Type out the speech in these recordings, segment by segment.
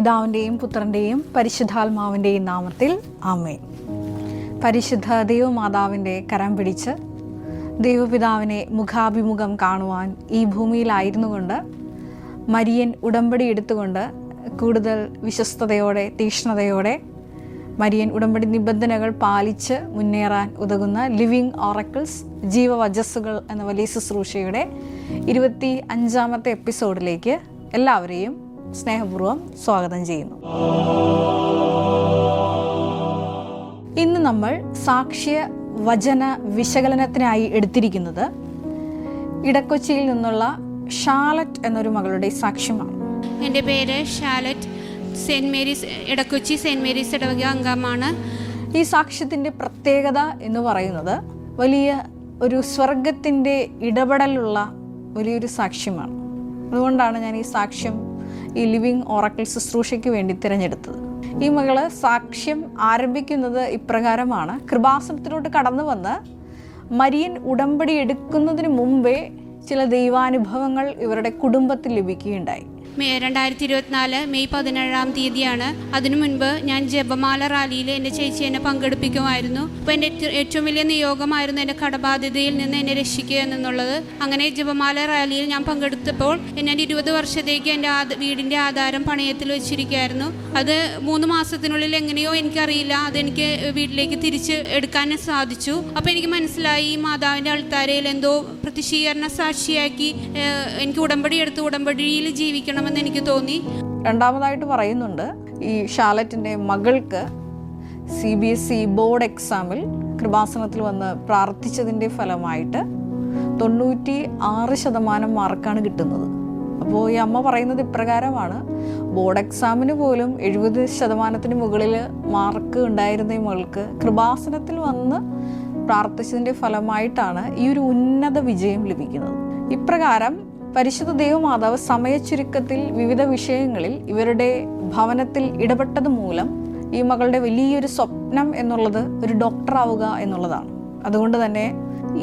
പിതാവിന്റെയും പുത്രന്റെയും പരിശുദ്ധാത്മാവിന്റെയും നാമത്തിൽ ആമേൻ. പരിശുദ്ധ ദൈവമാതാവിന്റെ കരം പിടിച്ച് ദൈവപിതാവിനെ മുഖാഭിമുഖം കാണുവാൻ ഈ ഭൂമിയിലായിരുന്നു കൊണ്ട് മരിയൻ ഉടമ്പടി എടുത്തുകൊണ്ട് കൂടുതൽ വിശ്വസ്തയോടെ തീക്ഷ്ണതയോടെ മരിയൻ ഉടമ്പടി നിബന്ധനകൾ പാലിച്ച് മുന്നേറാൻ ഉതകുന്ന ലിവിങ് ഓറക്കിൾസ് ജീവവജസ്സുകൾ എന്ന വലിയ ശുശ്രൂഷയുടെ ഇരുപത്തി അഞ്ചാമത്തെ എപ്പിസോഡിലേക്ക് എല്ലാവരെയും സ്നേഹപൂർവം സ്വാഗതം ചെയ്യുന്നു. ഇന്ന് നമ്മൾ സാക്ഷ്യ വചന വിശകലനത്തിനായി എടുത്തിരിക്കുന്നത് ഇടക്കൊച്ചിയിൽ നിന്നുള്ള ഷാലറ്റ് എന്നൊരു മകളുടെ സാക്ഷ്യമാണ്. എന്റെ പേര് Shalet Saint Mary's Edakochi Saint Mary's ഇടവക അംഗമാണ്. ഈ സാക്ഷ്യത്തിന്റെ പ്രത്യേകത എന്ന് പറയുന്നത് വലിയ ഒരു സ്വർഗത്തിന്റെ ഇടപെടലുള്ള വലിയൊരു സാക്ഷ്യമാണ്. അതുകൊണ്ടാണ് ഞാൻ ഈ സാക്ഷ്യം ഈ ലിവിങ് ഓറക്കൽ ശുശ്രൂഷയ്ക്ക് വേണ്ടി തിരഞ്ഞെടുത്തത്. ഈ മകൾ സാക്ഷ്യം ആരംഭിക്കുന്നത് ഇപ്രകാരമാണ്. കൃപാസനത്തിലോട്ട് കടന്നു വന്ന് മരിയൻ ഉടമ്പടി എടുക്കുന്നതിന് മുമ്പേ ചില ദൈവാനുഭവങ്ങൾ ഇവരുടെ കുടുംബത്തിൽ ലഭിക്കുകയുണ്ടായി. മേ- രണ്ടായിരത്തി ഇരുപത്തിനാല് മെയ് പതിനേഴാം തീയതിയാണ്. അതിനു മുൻപ് ഞാൻ ജപമാല റാലിയിൽ എന്റെ ചേച്ചി എന്നെ പങ്കെടുപ്പിക്കുമായിരുന്നു. അപ്പോൾ എന്റെ ഏറ്റ- ഏറ്റവും വലിയ നിയോഗമായിരുന്നു എന്റെ കടബാധ്യതയിൽ നിന്ന് എന്നെ രക്ഷിക്കുക എന്നുള്ളത്. അങ്ങനെ ജപമാല റാലിയിൽ ഞാൻ പങ്കെടുത്തപ്പോൾ എന്നെ ഇരുപത് വർഷത്തേക്ക് എന്റെ വീടിന്റെ ആധാരം പണയത്തിൽ വെച്ചിരിക്കുകയായിരുന്നു. അത് മൂന്ന് മാസത്തിനുള്ളിൽ എങ്ങനെയോ എനിക്കറിയില്ല. അതെനിക്ക് വീട്ടിലേക്ക് തിരിച്ച് എടുക്കാൻ സാധിച്ചു. അപ്പോൾ എനിക്ക് മനസ്സിലായി ഈ മാതാവിന്റെ അൾത്താരയിൽ എന്തോ പ്രതിഷീകരണ സാക്ഷിയാക്കി എനിക്ക് ഉടമ്പടി എടുത്ത് ഉടമ്പടിയിൽ ജീവിക്കണമെന്ന് എനിക്ക് തോന്നി. രണ്ടാമതായിട്ട് പറയുന്നുണ്ട് ഈ ഷാലറ്റിന്റെ മകൾക്ക് C B S E board എക്സാമിൽ കൃപാസനത്തിൽ വന്ന് പ്രാർത്ഥിച്ചതിന്റെ ഫലമായിട്ട് തൊണ്ണൂറ്റി ആറ് ശതമാനം മാർക്കാണ് കിട്ടുന്നത്. അപ്പോൾ ഈ അമ്മ പറയുന്നത് ഇപ്രകാരമാണ്. ബോർഡ് എക്സാമിന് പോലും എഴുപത് ശതമാനത്തിന് മുകളിൽ മാർക്ക് ഉണ്ടായിരുന്ന ഈ മകൾക്ക് കൃപാസനത്തിൽ വന്ന് പ്രാർത്ഥിച്ചതിന്റെ ഫലമായിട്ടാണ് ഈ ഒരു ഉന്നത വിജയം ലഭിക്കുന്നത്. ഇപ്രകാരം പരിശുദ്ധ ദൈവമാതാവ് സമയച്ചുരുക്കത്തിൽ വിവിധ വിഷയങ്ങളിൽ ഇവരുടെ ഭവനത്തിൽ ഇടപെട്ടത് മൂലം ഈ മകളുടെ വലിയൊരു സ്വപ്നം എന്നുള്ളത് ഒരു ഡോക്ടർ ആവുക എന്നുള്ളതാണ്. അതുകൊണ്ട് തന്നെ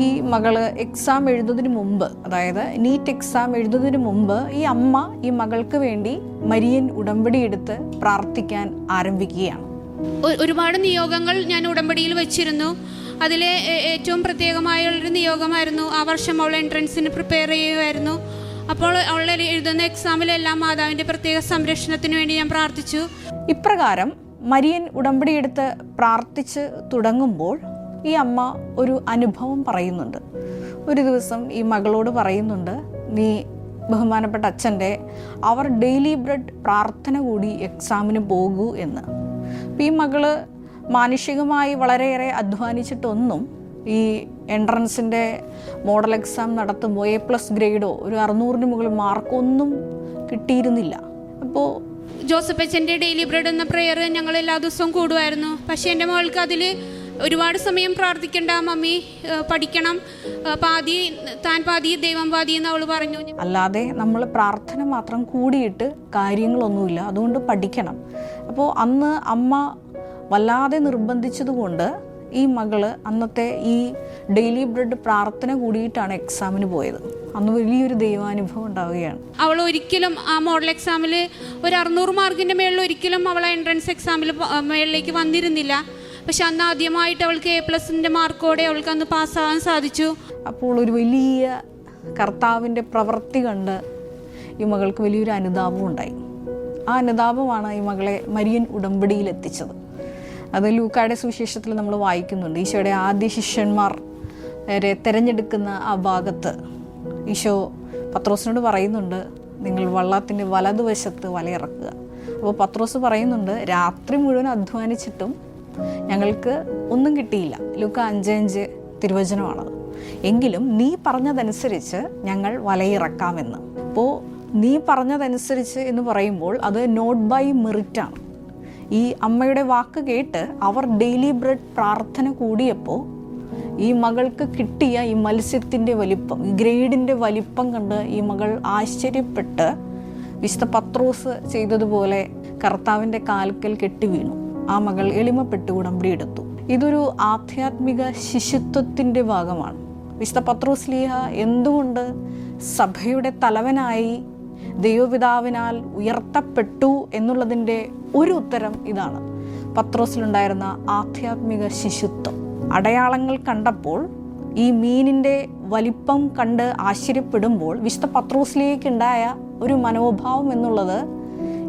ഈ മകൾ എക്സാം എഴുതുന്നതിന് മുമ്പ് അതായത് നീറ്റ് എക്സാം എഴുതുന്നതിന് മുമ്പ് ഈ അമ്മ ഈ മകൾക്ക് വേണ്ടി മരിയൻ ഉടമ്പടി എടുത്ത് പ്രാർത്ഥിക്കാൻ ആരംഭിക്കുകയാണ്. ഒരുപാട് നിയോഗങ്ങൾ ഞാൻ ഉടമ്പടിയിൽ വെച്ചിരുന്നു. അതിലെ ഏറ്റവും പ്രത്യേകമായ ഒരു നിയോഗമായിരുന്നു ആ വർഷം അവൾ എൻട്രൻസിന് പ്രിപ്പയർ ചെയ്യുമായിരുന്നു അപ്പോൾ അവളെ എഴുതുന്ന എക്സാമിലെല്ലാം മാതാവിന്റെ പ്രത്യേക സംരക്ഷണത്തിന് വേണ്ടി ഞാൻ പ്രാർത്ഥിച്ചു. ഇപ്രകാരം മരിയൻ ഉടമ്പടി എടുത്ത് പ്രാർത്ഥിച്ച് തുടങ്ങുമ്പോൾ ഈ അമ്മ ഒരു അനുഭവം പറയുന്നുണ്ട്. ഒരു ദിവസം ഈ മകളോട് പറയുന്നുണ്ട് നീ ബഹുമാനപ്പെട്ട അച്ഛന്റെ അവർ ഡെയിലി ബ്രെഡ് പ്രാർത്ഥന കൂടി എക്സാമിന് പോകൂ എന്ന്. അപ്പം ഈ മകൾ മാനുഷികമായി വളരെയേറെ അധ്വാനിച്ചിട്ടൊന്നും ഈ എൻട്രൻസിന്റെ മോഡൽ എക്സാം നടത്തുമ്പോൾ എ പ്ലസ് ഗ്രേഡോ ഒരു അറുന്നൂറിന് മുകളിൽ മാർക്കൊന്നും കിട്ടിയിരുന്നില്ല. അപ്പോൾ ജോസഫ് അച്ഛന്റെ ഡെയിലി ബ്രെഡ് എന്ന പ്രെയർ ഞങ്ങൾ എല്ലാ ദിവസവും കൂടുമായിരുന്നു. പക്ഷേ എന്റെ മകൾക്ക് അതിൽ ഒരുപാട് സമയം പ്രാർത്ഥിക്കേണ്ട മമ്മി പഠിക്കണം. പാതി താൻ പാതി ദൈവം പാതി എന്ന് അവൾ പറഞ്ഞു. അല്ലാതെ നമ്മൾ പ്രാർത്ഥന മാത്രം കൂടിയിട്ട് കാര്യങ്ങളൊന്നുമില്ല. അതുകൊണ്ട് പഠിക്കണം. അപ്പോൾ അന്ന് അമ്മ വല്ലാതെ നിർബന്ധിച്ചതുകൊണ്ട് ഈ മകൾ അന്നത്തെ ഈ ഡെയിലി ബ്രെഡ് പ്രാർത്ഥന കൂടിയിട്ടാണ് എക്സാമിന് പോയത്. അന്ന് വലിയൊരു ദൈവാനുഭവം ഉണ്ടാവുകയാണ്. അവൾ ഒരിക്കലും ആ മോഡൽ എക്സാമിൽ ഒരു അറുന്നൂറ് മാർക്കിന്റെ മേളിൽ ഒരിക്കലും അവൾ എൻട്രൻസ് എക്സാമിൽ മേളിലേക്ക് വന്നിരുന്നില്ല. പക്ഷെ അന്ന് ആദ്യമായിട്ട് അവൾക്ക് എ പ്ലസിന്റെ മാർക്കോടെ അവൾക്ക് അന്ന് പാസ്സാകാൻ സാധിച്ചു. അപ്പോൾ ഒരു വലിയ കർത്താവിന്റെ പ്രവൃത്തി കണ്ട് ഈ മകൾക്ക് വലിയൊരു അനുതാപം ഉണ്ടായി ആ അനുതാപമാണ് ഈ മകളെ മരിയൻ ഉടമ്പടിയിൽ എത്തിച്ചത് അത് ലൂക്കായുടെ സുവിശേഷത്തിൽ നമ്മൾ വായിക്കുന്നുണ്ട്. ഈശോയുടെ ആദ്യ ശിഷ്യന്മാർ വരെ തിരഞ്ഞെടുക്കുന്ന ആ ഭാഗത്ത് ഈശോ പത്രോസിനോട് പറയുന്നുണ്ട് നിങ്ങൾ വള്ളത്തിന്റെ വലതുവശത്ത് വലയിറക്കുക. അപ്പോൾ പത്രോസ് പറയുന്നുണ്ട് രാത്രി മുഴുവൻ അധ്വാനിച്ചിട്ടും ഞങ്ങൾക്ക് ഒന്നും കിട്ടിയില്ല. ലൂക്ക അഞ്ചഞ്ച് തിരുവചനമാണത് എങ്കിലും നീ പറഞ്ഞതനുസരിച്ച് ഞങ്ങൾ വലയിറക്കാമെന്ന്. അപ്പോൾ നീ പറഞ്ഞതനുസരിച്ച് എന്ന് പറയുമ്പോൾ അത് നോട്ട് ബൈ മെറിറ്റാണ്. ഈ അമ്മയുടെ വാക്ക് കേട്ട് അവർ ഡെയിലി ബ്രെഡ് പ്രാർത്ഥന കൂടിയപ്പോൾ ഈ മകൾക്ക് കിട്ടിയ ഈ മത്സ്യത്തിന്റെ വലിപ്പം ഈ ഗ്രേഡിന്റെ വലിപ്പം കണ്ട് ഈ മകൾ ആശ്ചര്യപ്പെട്ട് വിശുദ്ധ പത്രോസ് ചെയ്തതുപോലെ കർത്താവിന്റെ കാൽക്കൽ കെട്ടി വീണു. ആ മകൾ എളിമപ്പെട്ട് ഉടമ്പടി എടുത്തു. ഇതൊരു ആധ്യാത്മിക ശിശുത്വത്തിന്റെ ഭാഗമാണ്. വിശുദ്ധ പത്രോസ് ലീഹ എന്തുകൊണ്ട് സഭയുടെ തലവനായി ദൈവപിതാവിനാൽ ഉയർത്തപ്പെട്ടു എന്നുള്ളതിന്റെ ഒരു ഉത്തരം ഇതാണ്. പത്രോസിലുണ്ടായിരുന്ന ആധ്യാത്മിക ശിശുത്വം. അടയാളങ്ങൾ കണ്ടപ്പോൾ ഈ മീനിന്റെ വലിപ്പം കണ്ട് ആശ്ചര്യപ്പെടുമ്പോൾ വിശുദ്ധ പത്രോസിലേക്കുണ്ടായ ഒരു മനോഭാവം എന്നുള്ളത്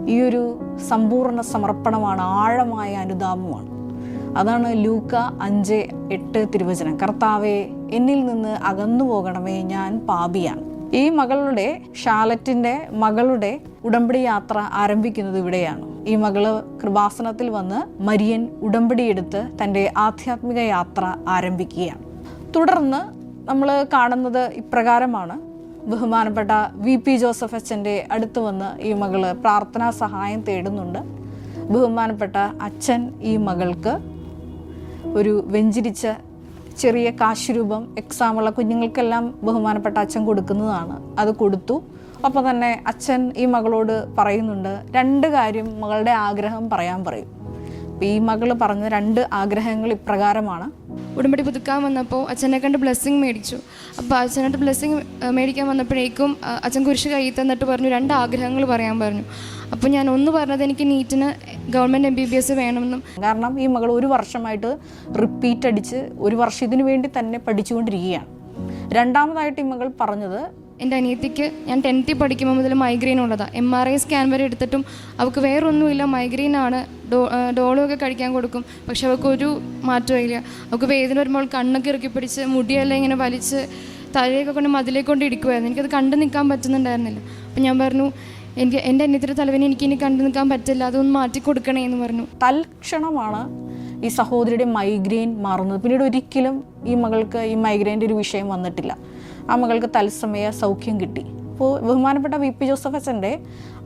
ഈ ഒരു സമ്പൂർണ സമർപ്പണമാണ് ആഴമായ അനുതാപമാണ്. അതാണ് ലൂക്ക അഞ്ച് എട്ട് തിരുവചനം. കർത്താവെ എന്നിൽ നിന്ന് അകന്നു പോകണമേ ഞാൻ പാപിയാണ്. ഈ മകളുടെ ഷാലറ്റിന്റെ മകളുടെ ഉടമ്പടി യാത്ര ആരംഭിക്കുന്നത് ഇവിടെയാണ്. ഈ മകൾ കൃപാസനത്തിൽ വന്ന് മരിയൻ ഉടമ്പടി എടുത്ത് തന്റെ ആധ്യാത്മിക യാത്ര ആരംഭിക്കുകയാണ്. തുടർന്ന് നമ്മൾ കാണുന്നത് ഇപ്രകാരമാണ്. ബഹുമാനപ്പെട്ട വി പി ജോസഫ് അച്ഛന്റെ അടുത്ത് വന്ന് ഈ മകൾ പ്രാർത്ഥനാ സഹായം തേടുന്നുണ്ട്. ബഹുമാനപ്പെട്ട അച്ഛൻ ഈ മകൾക്ക് ഒരു വെഞ്ചിരിച്ച ചെറിയ കാശുരൂപം എക്സാമുള്ള കുഞ്ഞുങ്ങൾക്കെല്ലാം ബഹുമാനപ്പെട്ട അച്ഛൻ കൊടുക്കുന്നതാണ്. അത് കൊടുത്തു. അപ്പോൾ തന്നെ അച്ഛൻ ഈ മകളോട് പറയുന്നുണ്ട് രണ്ട് കാര്യം മകളുടെ ആഗ്രഹം പറയാൻ പറയും. അപ്പോൾ ഈ മകൾ പറഞ്ഞ രണ്ട് ആഗ്രഹങ്ങൾ ഇപ്രകാരമാണ്. ഉടമ്പടി പുതുക്കാൻ വന്നപ്പോൾ അച്ഛനെ കണ്ട് ബ്ലെസ്സിങ് മേടിച്ചു. അപ്പോൾ അച്ഛനായിട്ട് ബ്ലെസ്സിങ് മേടിക്കാൻ വന്നപ്പോഴേക്കും അച്ഛൻ കുരിശ് കയ്യിൽ തന്നിട്ട് പറഞ്ഞു രണ്ട് ആഗ്രഹങ്ങൾ പറയാൻ പറഞ്ഞു. അപ്പോൾ ഞാൻ ഒന്ന് പറഞ്ഞത് എനിക്ക് നീറ്റിന് government M B B S വേണമെന്നും. കാരണം ഈ മകൾ ഒരു വർഷമായിട്ട് റിപ്പീറ്റ് അടിച്ച് ഒരു വർഷം ഇതിനു വേണ്ടി തന്നെ പഠിച്ചുകൊണ്ടിരിക്കുകയാണ്. രണ്ടാമതായിട്ട് ഈ മകൾ പറഞ്ഞത് എന്റെ അനിയത്തിക്ക് ഞാൻ ടെൻത്തിൽ പഠിക്കുമ്പോൾ മുതൽ മൈഗ്രെയിൻ ഉള്ളതാണ് എം ആർ ഐ സ്കാൻ വരെ എടുത്തിട്ടും അവൾക്ക് വേറൊന്നുമില്ല. മൈഗ്രെയിൻ ആണ്. ഡോ ഒക്കെ ഡോളൊക്കെ കഴിക്കാൻ കൊടുക്കും. പക്ഷെ അവൾക്ക് ഒരു മാറ്റവും ഇല്ല. അവൾക്ക് വേദന വരുമ്പോൾ കണ്ണൊക്കെ ഇറക്കി പിടിച്ച് മുടിയെല്ലാം ഇങ്ങനെ വലിച്ച് തലയൊക്കെ കൊണ്ട് മതിലേക്ക് കൊണ്ട് ഇടിക്കുമായിരുന്നു എനിക്കത് കണ്ടു നിൽക്കാൻ പറ്റുന്നുണ്ടായിരുന്നില്ല. അപ്പം ഞാൻ പറഞ്ഞു എനിക്ക് എന്റെ അന്യത്തിന്റെ തലവിനെ എനിക്ക് ഇനി കണ്ടു നിൽക്കാൻ പറ്റില്ല അതൊന്ന് മാറ്റി കൊടുക്കണേ എന്ന് പറഞ്ഞു. തൽക്ഷണമാണ് ഈ സഹോദരിയുടെ മൈഗ്രെയിൻ മാറുന്നത്. പിന്നീട് ഒരിക്കലും ഈ മകൾക്ക് ഈ മൈഗ്രെയിന്റെ ഒരു വിഷയം വന്നിട്ടില്ല. ആ മകൾക്ക് തത്സമയ സൗഖ്യം കിട്ടി. അപ്പോൾ ബഹുമാനപ്പെട്ട വി പി ജോസഫ് അച്ഛന്റെ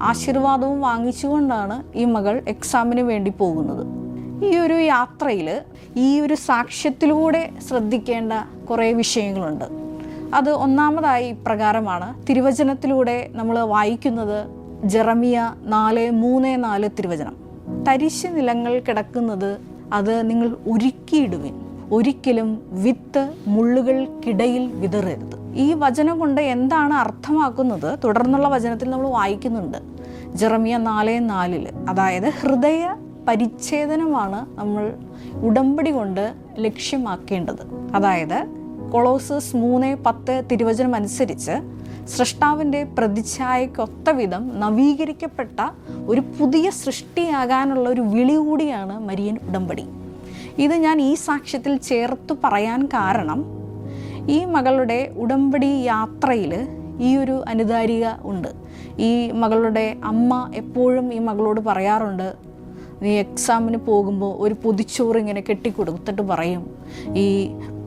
ആശീർവാദവും വാങ്ങിച്ചുകൊണ്ടാണ് ഈ മകൾ എക്സാമിന് വേണ്ടി പോകുന്നത്. ഈ ഒരു യാത്രയിൽ ഈ ഒരു സാക്ഷ്യത്തിലൂടെ ശ്രദ്ധിക്കേണ്ട കുറേ വിഷയങ്ങളുണ്ട്. അത് ഒന്നാമതായി പ്രകാരമാണ് തിരുവചനത്തിലൂടെ നമ്മൾ വായിക്കുന്നത് ജെറമിയ നാല് മൂന്ന് നാല് തിരുവചനം. തരിശ് നിലങ്ങൾ കിടക്കുന്നത് അത് നിങ്ങൾ ഒരുക്കിയിടുവിൻ ഒരിക്കലും വിത്ത് മുള്ളുകൾക്കിടയിൽ വിതറരുത്. ഈ വചനം കൊണ്ട് എന്താണ് അർത്ഥമാക്കുന്നത്? തുടർന്നുള്ള വചനത്തിൽ നമ്മൾ വായിക്കുന്നുണ്ട്. ജെറമിയ നാല് നാലിൽ അതായത് ഹൃദയ പരിച്ഛേദനമാണ് നമ്മൾ ഉടമ്പടി കൊണ്ട് ലക്ഷ്യമാക്കേണ്ടത്. അതായത് കൊളോസസ് മൂന്ന് പത്ത് തിരുവചനം അനുസരിച്ച് സൃഷ്ടാവിന്റെ പ്രതിച്ഛായക്കൊത്ത വിധം നവീകരിക്കപ്പെട്ട ഒരു പുതിയ സൃഷ്ടിയാകാനുള്ള ഒരു വിളി കൂടിയാണ് മരിയൻ ഉടമ്പടി. ഇത് ഞാൻ ഈ സാക്ഷ്യത്തിൽ ചേർത്ത് പറയാൻ കാരണം ഈ മകളുടെ ഉടമ്പടി യാത്രയിൽ ഈ ഒരു അനുധാരിക ഉണ്ട്. ഈ മകളുടെ അമ്മ എപ്പോഴും ഈ മകളോട് പറയാറുണ്ട് നീ എക്സാമിന് പോകുമ്പോൾ ഒരു പൊതിച്ചോറ് ഇങ്ങനെ കെട്ടിക്കൊടുത്തിട്ട് പറയും. ഈ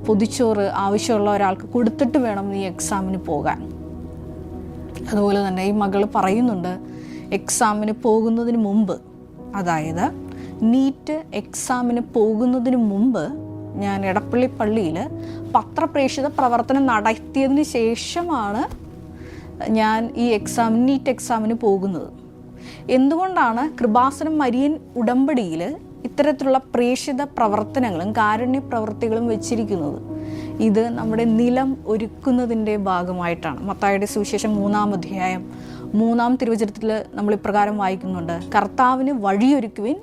പൊതിച്ചോറ് ആവശ്യമുള്ള ഒരാൾക്ക് കൊടുത്തിട്ട് വേണം നീ എക്സാമിന് പോകാൻ. അതുപോലെ തന്നെ ഈ മകൾ പറയുന്നുണ്ട് എക്സാമിന് പോകുന്നതിന് മുമ്പ് അതായത് നീറ്റ് എക്സാമിന് പോകുന്നതിന് മുമ്പ് ഞാൻ എടപ്പള്ളി പള്ളിയിൽ പത്രപ്രേക്ഷിത പ്രവർത്തനം നടത്തിയതിന് ശേഷമാണ് ഞാൻ ഈ എക്സാം നീറ്റ് എക്സാമിന് പോകുന്നത്. എന്തുകൊണ്ടാണ് കൃപാസനം മരിയൻ ഉടമ്പടിയിൽ ഇത്തരത്തിലുള്ള പ്രേക്ഷിത പ്രവർത്തനങ്ങളും കാരുണ്യ പ്രവൃത്തികളും വെച്ചിരിക്കുന്നത്? ഇത് നമ്മുടെ നിലം ഒരുക്കുന്നതിന്റെ ഭാഗമായിട്ടാണ്. മത്തായുടെ സുവിശേഷം മൂന്നാം അധ്യായം മൂന്നാം തിരുവചനത്തിൽ നമ്മൾ ഇപ്രകാരം വായിക്കുന്നുണ്ട്. കർത്താവിന് വഴിയൊരുക്കുവിൻ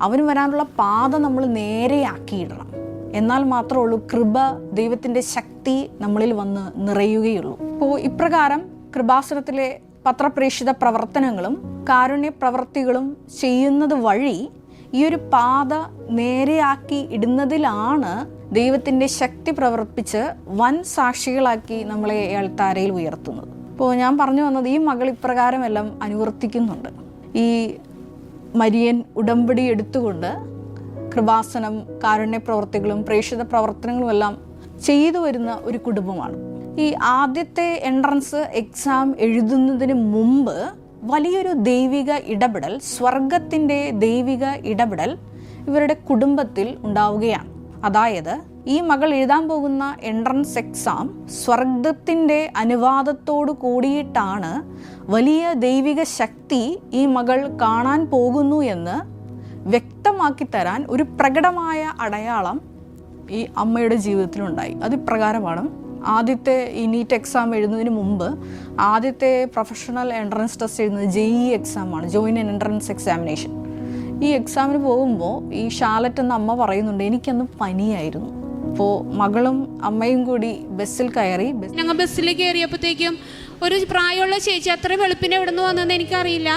അവന് വരാനുള്ള പാത നമ്മൾ നേരെയാക്കിയിടണം എന്നാൽ മാത്രമേ ഉള്ളൂ കൃപ ദൈവത്തിന്റെ ശക്തി നമ്മളിൽ വന്ന് നിറയുകയുള്ളൂ. ഇപ്പോൾ ഇപ്രകാരം കൃപാസനത്തിലെ പത്രപ്രേക്ഷിത പ്രവർത്തനങ്ങളും കാരുണ്യ പ്രവർത്തികളും ചെയ്യുന്നത് വഴി ഈ ഒരു പാത നേരെയാക്കി ഇടുന്നതിലാണ് ദൈവത്തിന്റെ ശക്തി പ്രവർത്തിച്ച് വൻ സാക്ഷികളാക്കി നമ്മളെ താരയിൽ ഉയർത്തുന്നത്. ഇപ്പോൾ ഞാൻ പറഞ്ഞു വന്നത് ഈ മകൾ ഇപ്രകാരമെല്ലാം അനുവർത്തിക്കുന്നുണ്ട്. ഈ മരിയൻ ഉടമ്പടി എടുത്തുകൊണ്ട് കൃപാസനം കാരുണ്യ പ്രവർത്തികളും പ്രേക്ഷിത പ്രവർത്തനങ്ങളും എല്ലാം ചെയ്തു വരുന്ന ഒരു കുടുംബമാണ്. ഈ ആദ്യത്തെ എൻട്രൻസ് എക്സാം എഴുതുന്നതിന് മുമ്പ് വലിയൊരു ദൈവിക ഇടപെടൽ സ്വർഗത്തിന്റെ ദൈവിക ഇടപെടൽ ഇവരുടെ കുടുംബത്തിൽ ഉണ്ടാവുകയാണ്. അതായത് ഈ മകൾ എഴുതാൻ പോകുന്ന എൻട്രൻസ് എക്സാം സ്വർഗത്തിന്റെ അനുവാദത്തോടു കൂടിയിട്ടാണ് വലിയ ദൈവിക ശക്തി ഈ മകൾ കാണാൻ പോകുന്നു എന്ന് വ്യക്തമാക്കി തരാൻ ഒരു പ്രകടമായ അടയാളം ഈ അമ്മയുടെ ജീവിതത്തിലുണ്ടായി. അത് ഇപ്രകാരമാണ്. ആദ്യത്തെ ഈ നീറ്റ് എക്സാം എഴുതുന്നതിന് മുമ്പ് ആദ്യത്തെ പ്രൊഫഷണൽ എൻട്രൻസ് ടെസ്റ്റ് എഴുതുന്നത് ജെ ഇ എക്സാമാണ് ജോയിൻ എൻട്രൻസ് എക്സാമിനേഷൻ ഈ എക്സാമിന് പോകുമ്പോൾ ഈ ഷാലറ്റ് എന്ന അമ്മ പറയുന്നുണ്ട് എനിക്കന്ന് പനിയായിരുന്നു. അപ്പോൾ മകളും അമ്മയും കൂടി ബസ്സിൽ കയറി ഞങ്ങൾ ബസ്സിൽ കയറിയപ്പോഴത്തേക്കും ഒരു പ്രായമുള്ള ചേച്ചി അത്ര വെളുപ്പിന് എവിടെ നിന്ന് വന്നതെന്ന് എനിക്കറിയില്ല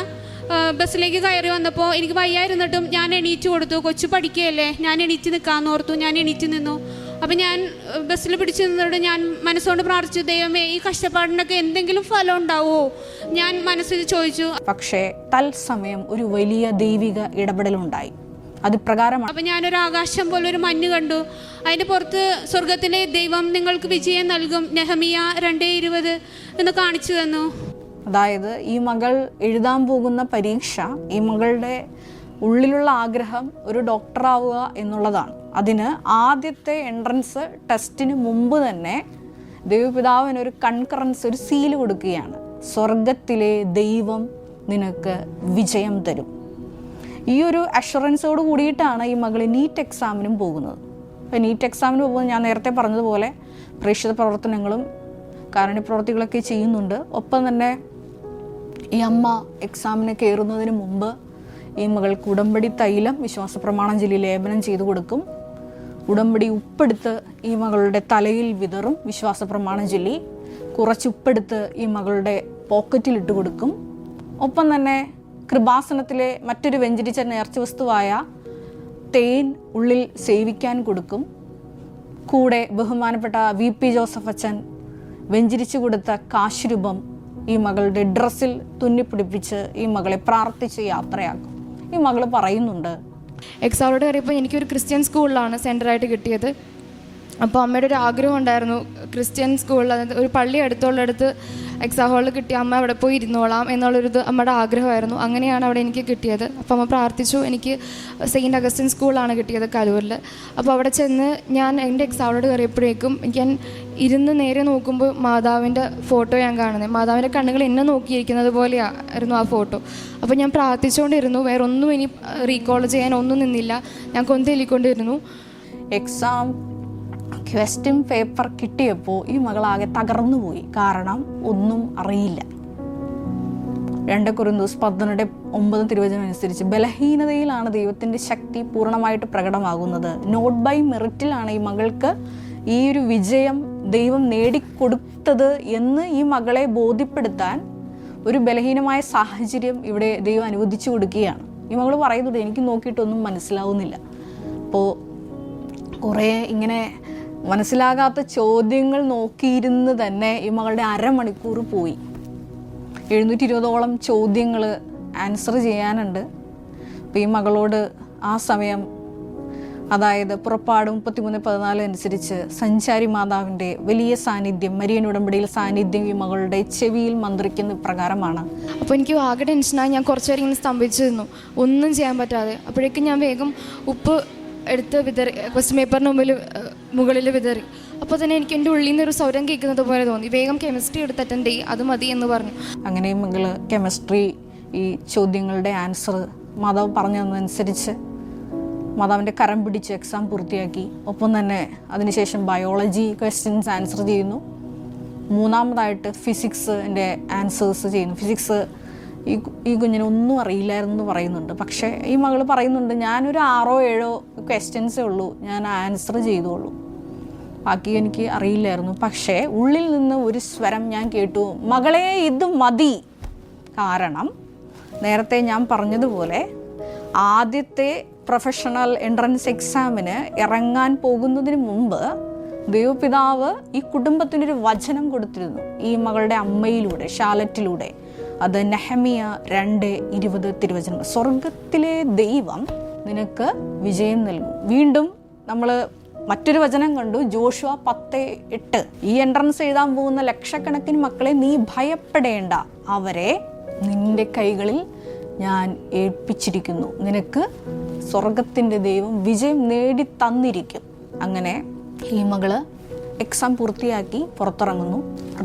ബസ്സിലേക്ക് കയറി വന്നപ്പോൾ എനിക്ക് വയ്യായിരുന്നിട്ടും ഞാൻ എണീറ്റ് കൊടുത്തു. കൊച്ചു പഠിക്കുകയല്ലേ? ഞാൻ എണീറ്റ് നിൽക്കാമെന്ന് ഓർത്തു. ഞാൻ എണീറ്റ് നിന്നു. അപ്പം ഞാൻ ബസ്സിൽ പിടിച്ചു നിന്നോട് ഞാൻ മനസ്സുകൊണ്ട് പ്രാർത്ഥിച്ചു ദൈവമേ ഈ കഷ്ടപ്പാടിനൊക്കെ എന്തെങ്കിലും ഫലം ഉണ്ടാവുമോ ഞാൻ മനസ്സിൽ ചോദിച്ചു. പക്ഷേ തത്സമയം ഒരു വലിയ ദൈവിക ഇടപെടലുണ്ടായി. അത് പ്രകാരമാണ് അപ്പം ഞാനൊരു ആകാശം പോലെ ഒരു മഞ്ഞ് കണ്ടു. അതിന്റെ പുറത്ത് സ്വർഗത്തിലെ ദൈവം നിങ്ങൾക്ക് വിജയം നൽകും. നെഹമിയ രണ്ടേ ഇരുപത് എന്ന് കാണിച്ചു തന്നു. അതായത് ഈ മകൾ എഴുതാൻ പോകുന്ന പരീക്ഷ ഈ മകളുടെ ഉള്ളിലുള്ള ആഗ്രഹം ഒരു ഡോക്ടറാവുക എന്നുള്ളതാണ്. അതിന് ആദ്യത്തെ എൻട്രൻസ് ടെസ്റ്റിന് മുമ്പ് തന്നെ ദൈവപിതാവിന് ഒരു കൺകറൻസ് ഒരു സീൽ കൊടുക്കുകയാണ്. സ്വർഗത്തിലെ ദൈവം നിനക്ക് വിജയം തരും. ഈ ഒരു അഷുറൻസോട് കൂടിയിട്ടാണ് ഈ മകൾ നീറ്റ് എക്സാമിനും പോകുന്നത്. അപ്പോൾ നീറ്റ് എക്സാമിന് പോകുമ്പോൾ ഞാൻ നേരത്തെ പറഞ്ഞതുപോലെ പ്രേക്ഷിത പ്രവർത്തനങ്ങളും കാരുണ്യപ്രവർത്തികളൊക്കെ ചെയ്യുന്നുണ്ട്. ഒപ്പം തന്നെ ഈ അമ്മ എക്സാമിന് കയറുന്നതിന് മുമ്പ് ഈ മകൾക്ക് ഉടമ്പടി തൈലം വിശ്വാസ പ്രമാണം ചൊല്ലി ലേപനം ചെയ്തു കൊടുക്കും. ഉടമ്പടി ഉപ്പെടുത്ത് ഈ മകളുടെ തലയിൽ വിതറും വിശ്വാസ പ്രമാണം ചൊല്ലി. കുറച്ച് ഉപ്പെടുത്ത് ഈ മകളുടെ പോക്കറ്റിലിട്ട് കൊടുക്കും. ഒപ്പം തന്നെ കൃപാസനത്തിലെ മറ്റൊരു വെഞ്ചരിച്ച നേർച്ച വസ്തുവായ തേൻ ഉള്ളിൽ സേവിക്കാൻ കൊടുക്കും. കൂടെ ബഹുമാനപ്പെട്ട വി പി ജോസഫ് അച്ഛൻ വെഞ്ചരിച്ചു കൊടുത്ത കാശുരൂപം ഈ മകളുടെ ഡ്രസ്സിൽ തുന്നിപ്പിടിപ്പിച്ച് ഈ മകളെ പ്രാർത്ഥിച്ച് യാത്രയാക്കും. ഈ മകൾ പറയുന്നുണ്ട് എക്സാമോട് കയറിയപ്പോൾ എനിക്കൊരു ക്രിസ്ത്യൻ സ്കൂളിലാണ് സെന്ററായിട്ട് കിട്ടിയത്. അപ്പോൾ അമ്മയുടെ ഒരു ആഗ്രഹം ഉണ്ടായിരുന്നു. ക്രിസ്ത്യൻ സ്കൂളിൽ അതായത് ഒരു പള്ളി അടുത്തുള്ളിടത്ത് എക്സാം ഹാളിൽ കിട്ടിയ അമ്മ അവിടെ പോയി ഇരുന്നോളാം എന്നുള്ളൊരിത് അമ്മയുടെ ആഗ്രഹമായിരുന്നു. അങ്ങനെയാണ് അവിടെ എനിക്ക് കിട്ടിയത്. അപ്പോൾ അമ്മ പ്രാർത്ഥിച്ചു എനിക്ക് സെയിന്റ് അഗസ്റ്റിൻ സ്കൂളാണ് കിട്ടിയത് കലൂരിൽ അപ്പോൾ അവിടെ ചെന്ന് ഞാൻ എന്റെ എക്സാമോട് കയറിയപ്പോഴേക്കും ഞാൻ ഇരുന്ന് നേരെ നോക്കുമ്പോൾ മാതാവിന്റെ ഫോട്ടോ ഞാൻ കാണുന്നത് മാതാവിന്റെ കണ്ണുകൾ എന്നെ നോക്കിയിരിക്കുന്നത് പോലെയായിരുന്നു ആ ഫോട്ടോ അപ്പോൾ ഞാൻ പ്രാർത്ഥിച്ചുകൊണ്ടിരുന്നു വേറെ ഒന്നും ഇനി റീകോൾ ചെയ്യാൻ ഒന്നും നിന്നില്ല. ഞാൻ കൊന്തെല്ലിക്കൊണ്ടിരുന്നു എക്സാം ക്വസ്റ്റ്യൻ പേപ്പർ കിട്ടിയപ്പോൾ ഈ മകളാകെ തകർന്നു പോയി. കാരണം ഒന്നും അറിയില്ല. രണ്ട് കുറുന്തൂസ് പതിനെട്ട് ഒമ്പതും തിരുവചനം അനുസരിച്ച് ബലഹീനതയിലാണ് ദൈവത്തിന്റെ ശക്തി പൂർണമായിട്ട് പ്രകടമാകുന്നത്. നോട്ട് ബൈ മെറിറ്റിലാണ് ഈ മകൾക്ക് ഈ ഒരു വിജയം ദൈവം നേടിക്കൊടുത്തത് എന്ന് ഈ മകളെ ബോധ്യപ്പെടുത്താൻ ഒരു ബലഹീനമായ സാഹചര്യം ഇവിടെ ദൈവം അനുവദിച്ചു കൊടുക്കുകയാണ്. ഈ മകൾ പറയുന്നുണ്ട് എനിക്ക് നോക്കിയിട്ടൊന്നും മനസ്സിലാവുന്നില്ല. അപ്പോൾ കുറേ ഇങ്ങനെ മനസ്സിലാകാത്ത ചോദ്യങ്ങൾ നോക്കിയിരുന്ന് തന്നെ ഈ മകളുടെ അരമണിക്കൂർ പോയി. എഴുന്നൂറ്റി ഇരുപതോളം ചോദ്യങ്ങൾ ആൻസർ ചെയ്യാനുണ്ട്. അപ്പോൾ ഈ മകളോട് ആ സമയം അതായത് പുറപ്പാട് മുപ്പത്തിമൂന്ന് പതിനാല് അനുസരിച്ച് സഞ്ചാരി മാതാവിന്റെ വലിയ സാന്നിധ്യം മരിയൻ ഉടമ്പടിയിൽ സാന്നിധ്യം ഈ മകളുടെ ചെവിയിൽ മന്ത്രിക്കുന്ന പ്രകാരമാണ്. അപ്പോൾ എനിക്ക് ആകെ ടെൻഷനായി ഞാൻ കുറച്ച് നേരം ഇങ്ങനെ സ്തംഭിച്ചു നിന്നു ഒന്നും ചെയ്യാൻ പറ്റാതെ. അപ്പോഴേക്കും ഞാൻ വേഗം ഉപ്പ് എടുത്ത് വിതറി ക്വസ്റ്റ്യൻ പേപ്പറിന് മുമ്പിൽ മുകളിൽ വിതറി. അപ്പോൾ തന്നെ എനിക്ക് എന്റെ ഉള്ളിൽ നിന്ന് ഒരു സ്വരം കേൾക്കുന്നത് പോലെ തോന്നി. വേഗം കെമിസ്ട്രി എടുത്ത് അറ്റൻഡ് ചെയ്യും അത് മതി എന്ന് പറഞ്ഞു. അങ്ങനെ നിങ്ങൾ കെമിസ്ട്രി ഈ ചോദ്യങ്ങളുടെ ആൻസർ മാതാവ് പറഞ്ഞു തന്നതനുസരിച്ച് മാതാവിന്റെ കരം പിടിച്ച് എക്സാം പൂർത്തിയാക്കി. ഒപ്പം തന്നെ അതിനുശേഷം ബയോളജി ക്വസ്റ്റ്യൻസ് ആൻസർ ചെയ്യുന്നു. മൂന്നാമതായിട്ട് ഫിസിക്സ് എന്റെ ആൻസേഴ്സ് ചെയ്യുന്നു. ഫിസിക്സ് ഈ ഈ കുഞ്ഞിന് ഒന്നും അറിയില്ലായിരുന്നു എന്ന് പറയുന്നുണ്ട്. പക്ഷേ ഈ മകൾ പറയുന്നുണ്ട് ഞാനൊരു ആറോ ഏഴോ ക്വസ്റ്റ്യൻസേ ഉള്ളൂ. ഞാൻ ആൻസർ ചെയ്തോളൂ. ബാക്കി എനിക്ക് അറിയില്ലായിരുന്നു. പക്ഷേ ഉള്ളിൽ നിന്ന് ഒരു സ്വരം ഞാൻ കേട്ടു. മകളെ ഇത് മതി. കാരണം നേരത്തെ ഞാൻ പറഞ്ഞതുപോലെ ആദ്യത്തെ പ്രൊഫഷണൽ എൻട്രൻസ് എക്സാമിന് ഇറങ്ങാൻ പോകുന്നതിന് മുമ്പ് ദൈവപിതാവ് ഈ കുടുംബത്തിനൊരു വചനം കൊടുത്തിരുന്നു. ഈ മകളുടെ അമ്മയിലൂടെ ഷാലറ്റിലൂടെ. അത് നെഹമിയ രണ്ട് ഇരുപത് തിരുവചനം സ്വർഗത്തിലെ ദൈവം നിനക്ക് വിജയം നൽകും. വീണ്ടും നമ്മൾ മറ്റൊരു വചനം കണ്ടു ജോഷുവ പത്ത് എട്ട്. ഈ എൻട്രൻസ് എഴുതാൻ പോകുന്ന ലക്ഷക്കണക്കിന് മക്കളെ നീ ഭയപ്പെടേണ്ട. അവരെ നിന്റെ കൈകളിൽ ഞാൻ ഏൽപ്പിച്ചിരിക്കുന്നു. നിനക്ക് സ്വർഗത്തിന്റെ ദൈവം വിജയം നേടി തന്നിരിക്കും അങ്ങനെ ഈ മകൾ എക്സാം പൂർത്തിയാക്കി പുറത്തിറങ്ങുന്നു.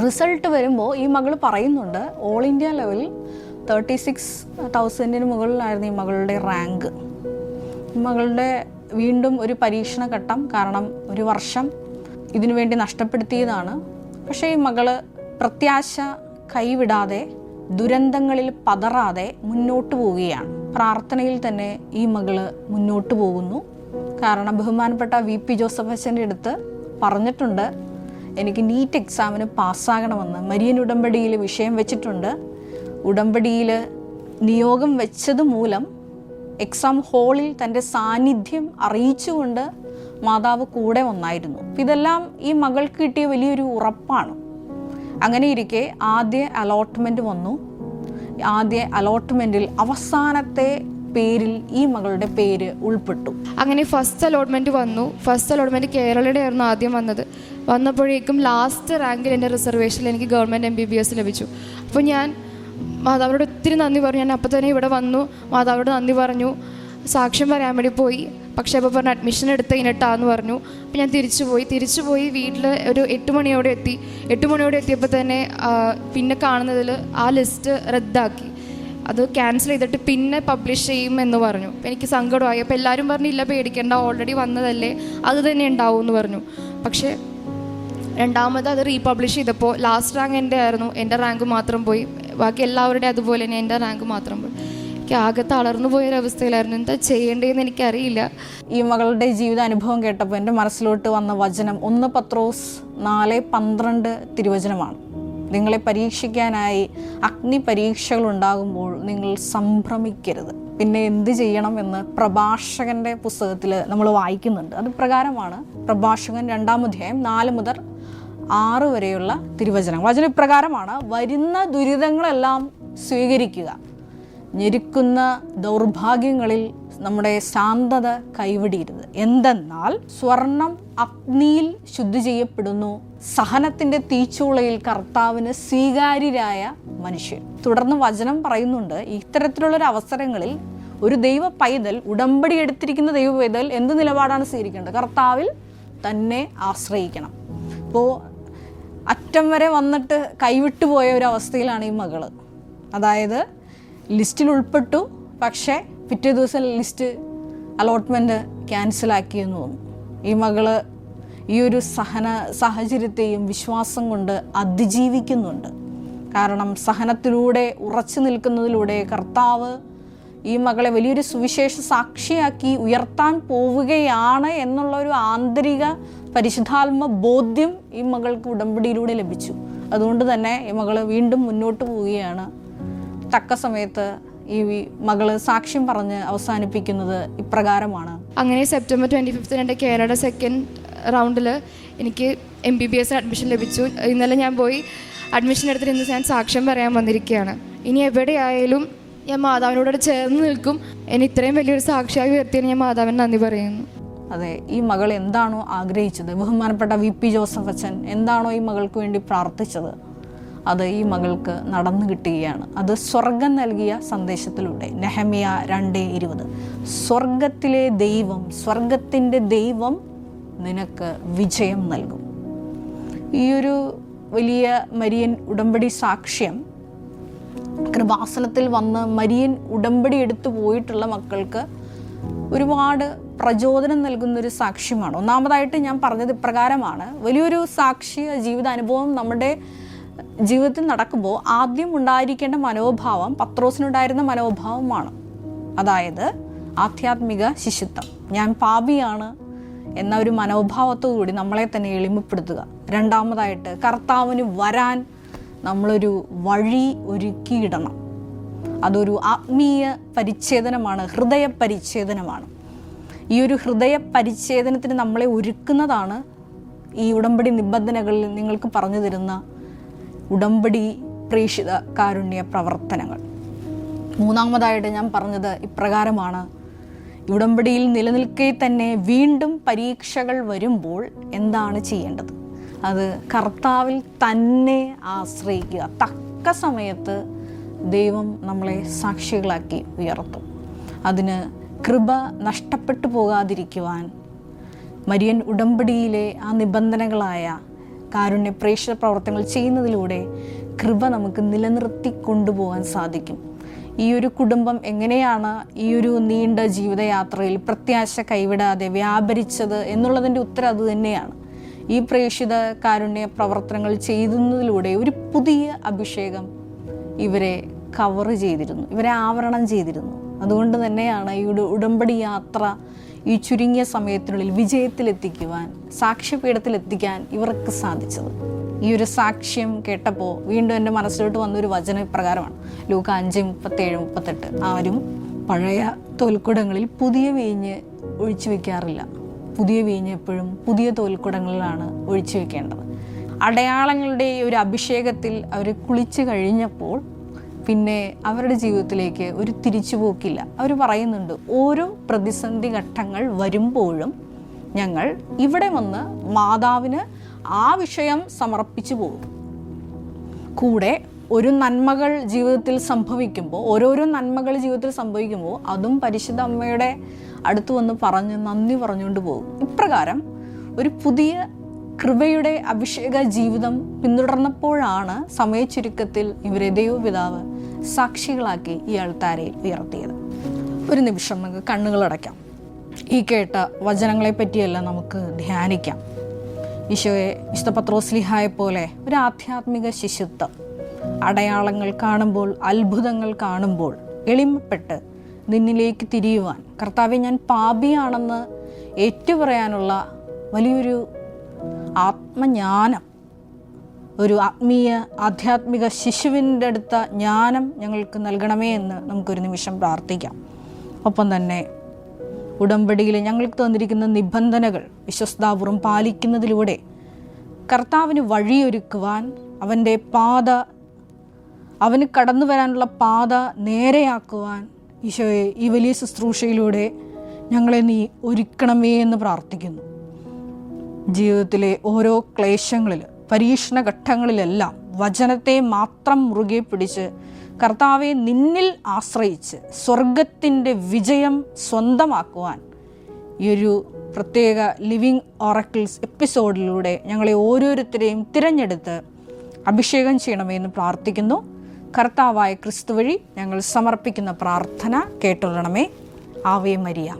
റിസൾട്ട് വരുമ്പോൾ ഈ മകൾ പറയുന്നുണ്ട് ഓൾ ഇന്ത്യ ലെവലിൽ തേർട്ടി സിക്സ് തൗസൻഡിന് മുകളിലായിരുന്നു ഈ മകളുടെ റാങ്ക് ഈ മകളുടെ വീണ്ടും ഒരു പരീക്ഷണ ഘട്ടം കാരണം ഒരു വർഷം ഇതിനു വേണ്ടി നഷ്ടപ്പെടുത്തിയതാണ്. പക്ഷേ ഈ മകൾ പ്രത്യാശ കൈവിടാതെ ദുരന്തങ്ങളിൽ പതറാതെ മുന്നോട്ട് പോവുകയാണ്. പ്രാർത്ഥനയിൽ തന്നെ ഈ മകൾ മുന്നോട്ട് പോകുന്നു. കാരണം ബഹുമാനപ്പെട്ട വി പി ജോസഫ് അച്ഛന്റെ അടുത്ത് പറഞ്ഞിട്ടുണ്ട്. എനിക്ക് നീറ്റ് എക്സാമിന് പാസ്സാകണമെന്ന് മരിയൻ ഉടമ്പടിയിൽ വിഷയം വെച്ചിട്ടുണ്ട്. ഉടമ്പടിയിൽ നിയോഗം വെച്ചത് മൂലം എക്സാം ഹോളിൽ തന്റെ സാന്നിധ്യം അറിയിച്ചുകൊണ്ട് മാതാവ് കൂടെ ഒന്നായിരുന്നു ഇതെല്ലാം ഈ മകൾക്ക് കിട്ടിയ വലിയൊരു ഉറപ്പാണ്. അങ്ങനെ ഇരിക്കെ ആദ്യ അലോട്ട്മെന്റ് വന്നു. ആദ്യ അലോട്ട്മെന്റിൽ അവസാനത്തെ പേരിൽ ഈ മകളുടെ പേര് ഉൾപ്പെട്ടു. അങ്ങനെ ഫസ്റ്റ് അലോട്ട്മെന്റ് വന്നു. ഫസ്റ്റ് അലോട്ട്മെന്റ് കേരളയുടെ ആയിരുന്നു ആദ്യം വന്നത്. വന്നപ്പോഴേക്കും ലാസ്റ്റ് റാങ്കിൽ എന്റെ റിസർവേഷനിൽ എനിക്ക് government M B B S ലഭിച്ചു. അപ്പോൾ ഞാൻ മാതാവിനോട് ഒത്തിരി നന്ദി പറഞ്ഞു. ഞാൻ അപ്പം തന്നെ ഇവിടെ വന്നു. മാതാവിനോട് നന്ദി പറഞ്ഞു. സാക്ഷ്യം പറയാൻ വേണ്ടി പോയി. പക്ഷേ അപ്പോൾ പറഞ്ഞു അഡ്മിഷൻ എടുത്ത് കഴിഞ്ഞിട്ടാന്ന് പറഞ്ഞു. അപ്പോൾ ഞാൻ തിരിച്ചു പോയി. തിരിച്ചു പോയി വീട്ടിൽ ഒരു എട്ട് മണിയോടെ എത്തി. എട്ട് മണിയോടെ എത്തിയപ്പോൾ തന്നെ പിന്നെ കാണുന്നതിൽ ആ ലിസ്റ്റ് റദ്ദാക്കി. അത് ക്യാൻസൽ ചെയ്തിട്ട് പിന്നെ പബ്ലിഷ് ചെയ്യും എന്ന് പറഞ്ഞു. എനിക്ക് സങ്കടമായി. അപ്പോൾ എല്ലാവരും പറഞ്ഞു ഇല്ല പേടിക്കേണ്ട ഓൾറെഡി വന്നതല്ലേ. അത് തന്നെ ഉണ്ടാവും എന്ന് പറഞ്ഞു. പക്ഷേ രണ്ടാമത് അത് റീപബ്ലിഷ് ചെയ്തപ്പോൾ ലാസ്റ്റ് റാങ്ക് എന്റെ ആയിരുന്നു. എന്റെ റാങ്ക് മാത്രം പോയി. ബാക്കി എല്ലാവരുടെയും അതുപോലെ തന്നെ എന്റെ റാങ്ക് മാത്രം പോയി. എനിക്ക് ആകെ തളർന്നു പോയൊരവസ്ഥയിലായിരുന്നു എന്താ ചെയ്യേണ്ടതെന്ന് എനിക്കറിയില്ല. ഈ മകളുടെ ജീവിത അനുഭവം കേട്ടപ്പോൾ എന്റെ മനസ്സിലോട്ട് വന്ന വചനം ഒന്ന് പത്രോസ് നാല് പന്ത്രണ്ട് തിരുവചനമാണ്. നിങ്ങളെ പരീക്ഷിക്കാനായി അഗ്നി പരീക്ഷകൾ ഉണ്ടാകുമ്പോൾ നിങ്ങൾ സംഭ്രമിക്കരുത്. പിന്നെ എന്ത് ചെയ്യണം എന്ന് പ്രഭാഷകന്റെ പുസ്തകത്തിൽ നമ്മൾ വായിക്കുന്നുണ്ട്. അത് പ്രകാരമാണ് പ്രഭാഷകൻ രണ്ടാം അധ്യായം നാല് മുതൽ ആറ് വരെയുള്ള തിരുവചനം വചനം ഇപ്രകാരമാണ് വരുന്ന ദുരിതങ്ങളെല്ലാം സ്വീകരിക്കുക. ഞെരുക്കുന്ന ദൗർഭാഗ്യങ്ങളിൽ നമ്മുടെ ശാന്തത കൈവിടിയിരുന്നത്. എന്തെന്നാൽ സ്വർണം അഗ്നിയിൽ ശുദ്ധി ചെയ്യപ്പെടുന്നു. സഹനത്തിന്റെ തീച്ചൂളയിൽ കർത്താവിന് സ്വീകാര്യരായ മനുഷ്യൻ തുടർന്ന് വചനം പറയുന്നുണ്ട് ഇത്തരത്തിലുള്ള ഒരു അവസരങ്ങളിൽ ഒരു ദൈവ പൈതൽ ഉടമ്പടി എടുത്തിരിക്കുന്ന ദൈവ പൈതൽ എന്ത് നിലപാടാണ് സ്വീകരിക്കേണ്ടത്? കർത്താവിൽ തന്നെ ആശ്രയിക്കണം. ഇപ്പോൾ അറ്റം വരെ വന്നിട്ട് കൈവിട്ടു പോയ ഒരു അവസ്ഥയിലാണ് ഈ മകൾ. അതായത് ലിസ്റ്റിൽ ഉൾപ്പെട്ടു പക്ഷേ പിറ്റേ ദിവസം ലിസ്റ്റ് അലോട്ട്മെന്റ് ക്യാൻസലാക്കിയെന്ന് തോന്നുന്നു. ഈ മകൾ ഈ ഒരു സഹന സാഹചര്യത്തെയും വിശ്വാസം കൊണ്ട് അതിജീവിക്കുന്നുണ്ട്. കാരണം സഹനത്തിലൂടെ ഉറച്ചു നിൽക്കുന്നതിലൂടെ കർത്താവ് ഈ മകളെ വലിയൊരു സുവിശേഷ സാക്ഷിയാക്കി ഉയർത്താൻ പോവുകയാണ് എന്നുള്ള ഒരു ആന്തരിക പരിശുദ്ധാത്മ ബോധ്യം ഈ മകൾക്ക് ഉടമ്പടിയിലൂടെ ലഭിച്ചു. അതുകൊണ്ട് തന്നെ ഈ മകൾ വീണ്ടും മുന്നോട്ട് പോവുകയാണ്. തക്ക സമയത്ത് ഈ മകൾ സാക്ഷ്യം പറഞ്ഞ് അവസാനിപ്പിക്കുന്നത് ഇപ്രകാരമാണ്. അങ്ങനെ സെപ്റ്റംബർ ട്വന്റി ഫിഫ്ത്തിന് എന്റെ കേരള സെക്കൻഡ് റൗണ്ടിൽ എനിക്ക് M B B S admission ലഭിച്ചു. ഇന്നലെ ഞാൻ പോയി അഡ്മിഷൻ എടുത്തിട്ട് ഇന്ന് ഞാൻ സാക്ഷ്യം പറയാൻ വന്നിരിക്കുകയാണ്. ഇനി എവിടെയായാലും ഞാൻ മാതാവിനോട് ചേർന്ന് നിൽക്കും. എന്നെ ഇത്രയും വലിയൊരു സാക്ഷിയായി ഉയർത്തിയതിന് ഞാൻ മാതാവിന് നന്ദി പറയുന്നു. അതെ ഈ മകൾ എന്താണോ ആഗ്രഹിച്ചത്? ബഹുമാനപ്പെട്ട വി പി ജോസഫ് അച്ഛൻ എന്താണോ ഈ മകൾക്ക് വേണ്ടി പ്രാർത്ഥിച്ചത്? അത് ഈ മകൾക്ക് നടന്നു കിട്ടുകയാണ്. അത് സ്വർഗം നൽകിയ സന്ദേശത്തിലൂടെ. നെഹമിയ രണ്ട് ഇരുപത്. സ്വർഗത്തിലെ ദൈവം സ്വർഗത്തിന്റെ ദൈവം നിനക്ക് വിജയം നൽകും. ഈ ഒരു വലിയ മരിയൻ ഉടമ്പടി സാക്ഷ്യം കൃപാസനത്തിൽ വന്ന് മരിയൻ ഉടമ്പടി എടുത്തു പോയിട്ടുള്ള മക്കൾക്ക് ഒരുപാട് പ്രചോദനം നൽകുന്നൊരു സാക്ഷ്യമാണ്. ഒന്നാമതായിട്ട് ഞാൻ പറഞ്ഞത് ഇപ്രകാരമാണ്. വലിയൊരു സാക്ഷ്യ ജീവിതാനുഭവം നമ്മുടെ ജീവിതത്തിൽ നടക്കുമ്പോൾ ആദ്യം ഉണ്ടായിരിക്കേണ്ട മനോഭാവം പത്രോസിനുണ്ടായിരുന്ന മനോഭാവമാണ്. അതായത് ആധ്യാത്മിക ശിശുത്വം. ഞാൻ പാപിയാണ് എന്ന ഒരു മനോഭാവത്തോടുകൂടി നമ്മളെ തന്നെ എളിമപ്പെടുത്തുക. രണ്ടാമതായിട്ട് കർത്താവിന് വരാൻ നമ്മളൊരു വഴി ഒരുക്കിയിടണം. അതൊരു ആത്മീയ പരിച്ഛേദനമാണ് ഹൃദയ പരിച്ഛേദനമാണ്. ഈ ഒരു ഹൃദയ പരിച്ഛേദനത്തിന് നമ്മളെ ഒരുക്കുന്നതാണ് ഈ ഉടമ്പടി നിബന്ധനകളിൽ നിങ്ങൾക്ക് പറഞ്ഞു തരുന്ന ഉടമ്പടി പ്രേക്ഷിത കാരുണ്യ പ്രവർത്തനങ്ങൾ. മൂന്നാമതായിട്ട് ഞാൻ പറഞ്ഞത് ഇപ്രകാരമാണ്. ഉടമ്പടിയിൽ നിലനിൽക്കെ തന്നെ വീണ്ടും പരീക്ഷകൾ വരുമ്പോൾ എന്താണ് ചെയ്യേണ്ടത്? അത് കർത്താവിൽ തന്നെ ആശ്രയിക്കുക. തക്ക സമയത്ത് ദൈവം നമ്മളെ സാക്ഷികളാക്കി ഉയർത്തും. അതിന് കൃപ നഷ്ടപ്പെട്ടു പോകാതിരിക്കുവാൻ മരിയൻ ഉടമ്പടിയിലെ ആ നിബന്ധനകളായ കാരുണ്യ പ്രേക്ഷക പ്രവർത്തനങ്ങൾ ചെയ്യുന്നതിലൂടെ കൃപ നമുക്ക് നിലനിർത്തി കൊണ്ടുപോകാൻ സാധിക്കും. ഈ ഒരു കുടുംബം എങ്ങനെയാണ് ഈ ഒരു നീണ്ട ജീവിതയാത്രയിൽ പ്രത്യാശ കൈവിടാതെ വ്യാപരിച്ചത് എന്നുള്ളതിന്റെ ഉത്തരം അത് തന്നെയാണ്. ഈ പ്രേക്ഷിത കാരുണ്യ പ്രവർത്തനങ്ങൾ ചെയ്യുന്നതിലൂടെ ഒരു പുതിയ അഭിഷേകം ഇവരെ കവർ ചെയ്തിരുന്നു ഇവരെ ആവരണം ചെയ്തിരുന്നു. അതുകൊണ്ട് തന്നെയാണ് ഈ ഉടമ്പടി യാത്ര ഈ ചുരുങ്ങിയ സമയത്തിനുള്ളിൽ വിജയത്തിലെത്തിക്കുവാൻ സാക്ഷ്യപീഠത്തിലെത്തിക്കാൻ ഇവർക്ക് സാധിച്ചത്. ഈ ഒരു സാക്ഷ്യം കേട്ടപ്പോൾ വീണ്ടും എന്റെ മനസ്സിലോട്ട് വന്നൊരു വചന പ്രകാരമാണ്. ലൂക്ക അഞ്ച് മുപ്പത്തേഴ് മുപ്പത്തെട്ട്. ആരും പഴയ തോൽക്കുടങ്ങളിൽ പുതിയ വീഞ്ഞ് ഒഴിച്ചു വെക്കാറില്ല. പുതിയ വീഞ്ഞ് എപ്പോഴും പുതിയ തോൽക്കുടങ്ങളിലാണ് ഒഴിച്ചു വെക്കേണ്ടത്. അടയാളങ്ങളുടെ ഒരു അഭിഷേകത്തിൽ അവർ കുളിച്ചു കഴിഞ്ഞപ്പോൾ പിന്നെ അവരുടെ ജീവിതത്തിലേക്ക് ഒരു തിരിച്ചുപോക്കില്ല. അവർ പറയുന്നുണ്ട് ഓരോ പ്രതിസന്ധി ഘട്ടങ്ങൾ വരുമ്പോഴും ഞങ്ങൾ ഇവിടെ വന്ന് മാതാവിന് ആ വിഷയം സമർപ്പിച്ചു പോകും. കൂടെ ഒരു നന്മകൾ ജീവിതത്തിൽ സംഭവിക്കുമ്പോൾ ഓരോരോ നന്മകൾ ജീവിതത്തിൽ സംഭവിക്കുമ്പോൾ അതും പരിശുദ്ധ അമ്മയുടെ അടുത്ത് വന്ന് പറഞ്ഞ് നന്ദി പറഞ്ഞുകൊണ്ട് പോകും. ഇപ്രകാരം ഒരു പുതിയ കൃപയുടെ അഭിഷേക ജീവിതം പിന്തുടർന്നപ്പോഴാണ് സമയച്ചുരുക്കത്തിൽ ഇവരെ ദൈവപിതാവ് സാക്ഷികളാക്കി ഈ ആൾത്താരയിൽ ഉയർത്തിയത്. ഒരു നിമിഷം നമുക്ക് കണ്ണുകളടയ്ക്കാം ഈ കേട്ട വചനങ്ങളെ പറ്റിയല്ല നമുക്ക് ധ്യാനിക്കാം. ഈശോയെ വിശുദ്ധ പോലെ ഒരു ആധ്യാത്മിക ശിശുത്വം അടയാളങ്ങൾ കാണുമ്പോൾ അത്ഭുതങ്ങൾ കാണുമ്പോൾ എളിമപ്പെട്ട് നിന്നിലേക്ക് തിരിയുവാൻ കർത്താവെ ഞാൻ പാപിയാണെന്ന് ഏറ്റുപറയാനുള്ള വലിയൊരു ആത്മജ്ഞാനം ഒരു ആത്മീയ ആധ്യാത്മിക ശിശുവിന്റെ അടുത്ത ജ്ഞാനം ഞങ്ങൾക്ക് നൽകണമേ എന്ന് നമുക്കൊരു നിമിഷം പ്രാർത്ഥിക്കാം. ഒപ്പം തന്നെ ഉടമ്പടിയിൽ ഞങ്ങൾക്ക് തന്നിരിക്കുന്ന നിബന്ധനകൾ വിശ്വസ്താപൂർവം പാലിക്കുന്നതിലൂടെ കർത്താവിന് വഴിയൊരുക്കുവാൻ അവന്റെ പാത അവന് കടന്നു വരാനുള്ള പാത നേരെയാക്കുവാൻ ഈശോയെ ഈ വലിയ ശുശ്രൂഷയിലൂടെ ഞങ്ങളെ നീ ഒരുക്കണമേ എന്ന് പ്രാർത്ഥിക്കുന്നു. ജീവിതത്തിലെ ഓരോ ക്ലേശങ്ങളിൽ പരീക്ഷണ ഘട്ടങ്ങളിലെല്ലാം വചനത്തെ മാത്രം മുറുകെ പിടിച്ച് കർത്താവെ നിന്നിൽ ആശ്രയിച്ച് സ്വർഗത്തിന്റെ വിജയം സ്വന്തമാക്കുവാൻ ഈ ഒരു പ്രത്യേക ലിവിങ് ഓറക്കിൾസ് എപ്പിസോഡിലൂടെ ഞങ്ങളെ ഓരോരുത്തരെയും തിരഞ്ഞെടുത്ത് അഭിഷേകം ചെയ്യണമെന്ന് പ്രാർത്ഥിക്കുന്നു. കർത്താവായ ക്രിസ്തു വഴി ഞങ്ങൾ സമർപ്പിക്കുന്ന പ്രാർത്ഥന കേട്ടൊള്ളണമേ. Ave Maria.